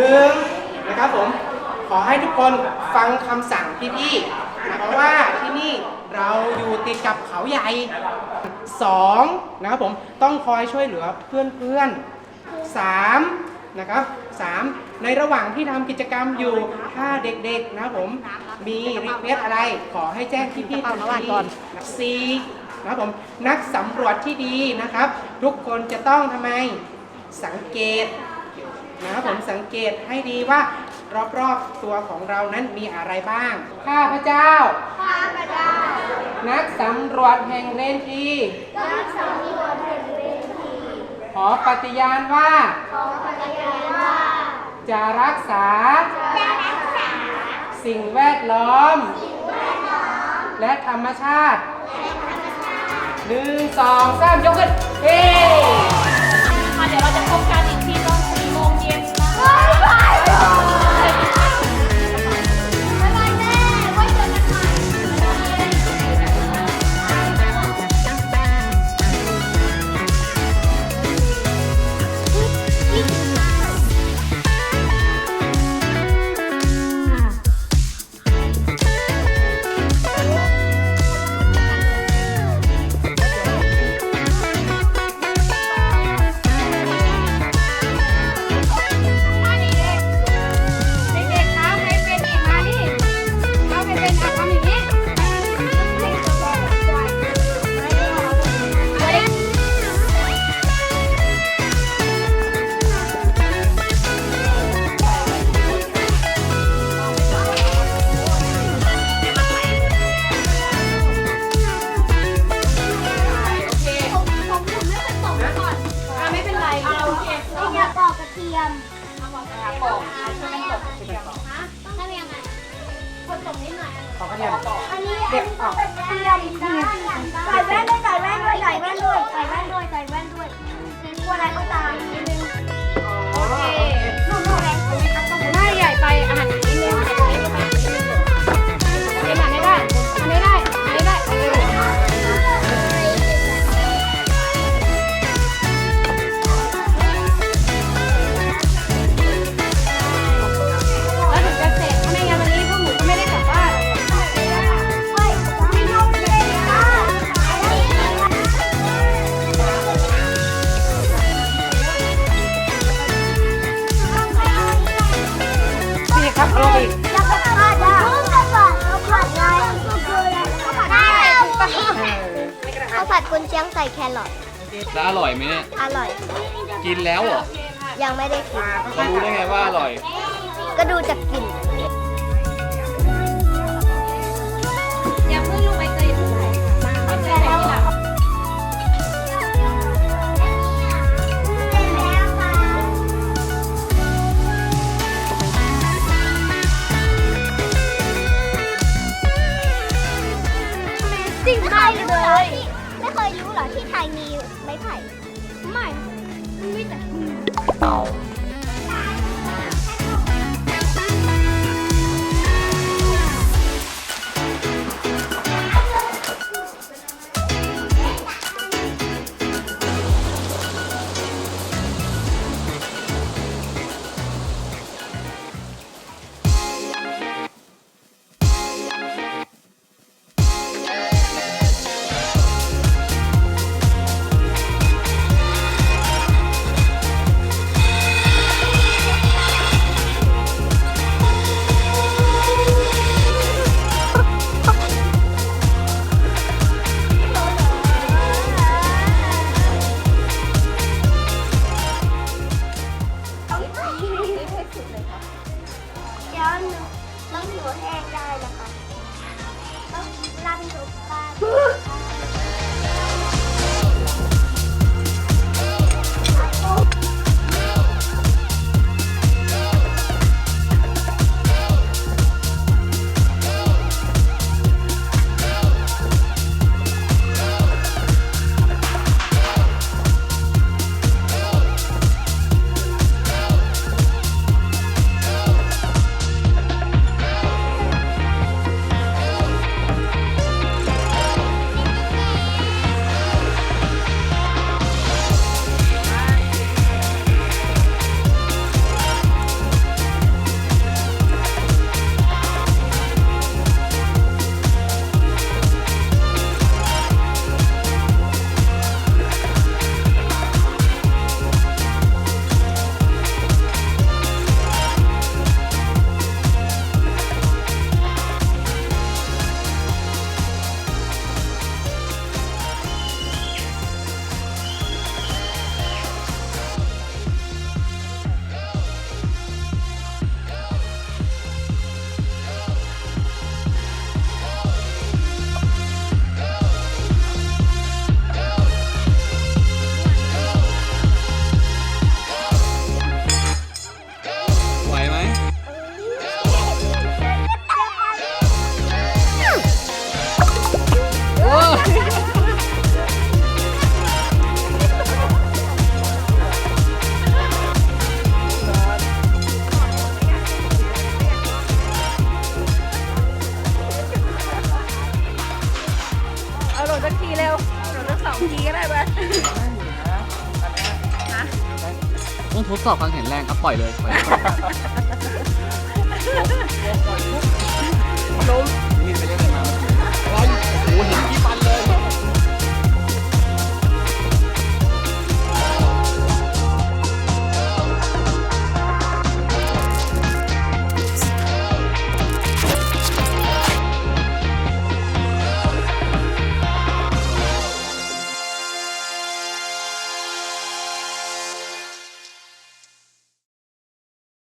หนึ่งนะครับผมขอให้ทุกคนฟังคำสั่งพี่ๆนะเพราะว่าที่นี่เราอยู่ติดกับเขาใหญ่สองนะครับผมต้องคอยช่วยเหลือเพื่อนๆสามนะครับสามในระหว่างที่ทำกิจกรรมอยู่ถ้าเด็กๆนะครับผมมีรีเควสอะไร ขอให้แจ้งพี่ๆทันทีสี่นะครับผมนักสำรวจที่ดีนะครับ ทุกคนจะต้องทำไมสังเกต นะครับผมสังเกตให้ดีว่ารอบๆตัวของเรานั้นมีอะไรบ้าง ข้าพเจ้า ข้าพเจ้า นักสำรวจแห่งเลนทีนักสำรวจแห่งเวที ขอปฏิญาณว่า ขอปฏิญาณว่า จะรักษา จะรักษา สิ่งแวดล้อมสิ่งแวดล้อมและธรรมชาติและธรรมชาติหนึ่งสองสามยกขึ้น เฮ้ค่ะเดี๋ยวเราจะพบกันอีก บ อกกระเทียมเอาบอกกระบอกช่วยกันตกช่วยกันตกระต้องทำยังไงคนตกนิดหน่อยขอข้าวเหนียวอันนี้เด็กออกเทียมใส่แว่นด้วาวผัดกุนเชียงใส่แครอทแล้วอร่อยไหมเนี่ย อร่อย กินแล้วเหรอ ยังไม่ได้กิน เรารู้ได้ไงว่าอร่อย ก็ดูจากกลิ่น Oh. นทีเร็วหนูเลือกสองทีก็ได้เบ้ร์ดะต้องทดสอบความแข็งแรงครับปล่อยเลยปล่อยล้ม